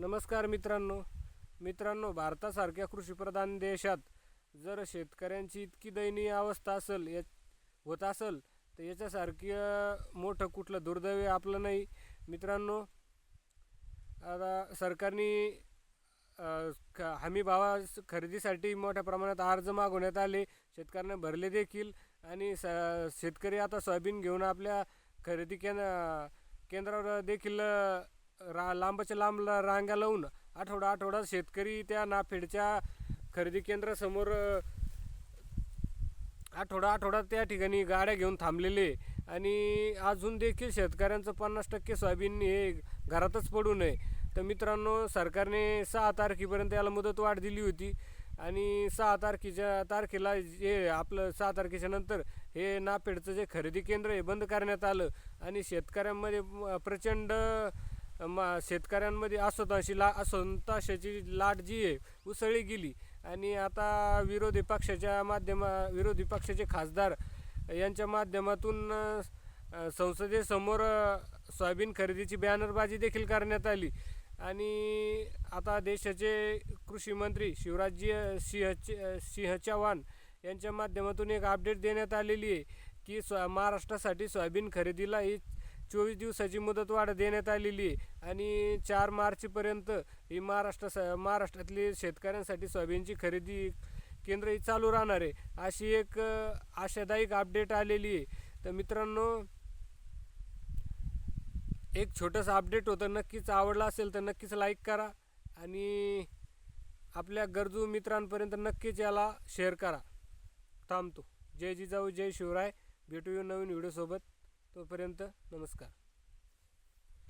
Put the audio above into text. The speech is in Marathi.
नमस्कार मित्रांनो. मित्रांनो भारतासारख्या कृषीप्रधान देशात जर शेतकऱ्यांची इतकी दयनीय अवस्था असेल या होत असेल तर याच्यासारखी मोठं कुठलं दुर्दैव आपलं नाही. मित्रांनो आता सरकारने हमी भावा खरेदीसाठी मोठ्या प्रमाणात अर्ज मागवण्यात आले. शेतकऱ्यांना भरले देखील. आणि स शेतकरी आता सोयाबीन घेऊन आपल्या खरेदी केंद्र केंद्रावर देखील रा लांबच्या लांब रांगा लावून आठवडा आठवडा शेतकरी त्या नाफेडच्या खरेदी केंद्रासमोर आठवडा आठवडा त्या ठिकाणी गाड्या घेऊन थांबलेले आणि अजून देखील शेतकऱ्यांचं पन्नास टक्के सोयाबीन हे घरातच पडू नये. तर मित्रांनो सरकारने सहा तारखेपर्यंत याला मुदतवाढ दिली होती आणि सहा तारखेच्या तारखेला जे आपलं सहा तारखेच्या नंतर हे नापेडचं जे खरेदी केंद्र हे बंद करण्यात आलं आणि शेतकऱ्यांमध्ये प्रचंड मा शेतकऱ्यांमध्ये असंतोषी ला असंताशाची लाट जी आहे उसळली गेली. आणि आता विरोधी पक्षाच्या माध्यमा विरोधी पक्षाचे खासदार यांच्या माध्यमातून संसदेसमोर सोयाबीन खरेदीची बॅनरबाजी देखील करण्यात आली. आणि आता देशाचे कृषी मंत्री शिवराजजी सिंह सिंह चव्हाण यांच्या माध्यमातून एक अपडेट देण्यात आलेली आहे की स्व महाराष्ट्रासाठी सोयाबीन खरेदीला ही चोवीस दिवसाची मुदतवाढ देण्यात आलेली आहे. आणि चार मार्चपर्यंत ही महाराष्ट्र स महाराष्ट्रातली शेतकऱ्यांसाठी सोयाबीनची खरेदी केंद्र ही चालू राहणार आहे. अशी एक आशादायक अपडेट आलेली आहे. तर मित्रांनो एक छोटंसं अपडेट होतं. नक्कीच आवडलं असेल तर नक्कीच लाईक करा. आणि आपल्या गरजू मित्रांपर्यंत नक्कीच याला शेअर करा. थांबतो. जय जिजाऊ जय शिवराय. भेटूया नवीन व्हिडिओसोबत तोपर्यंत नमस्कार.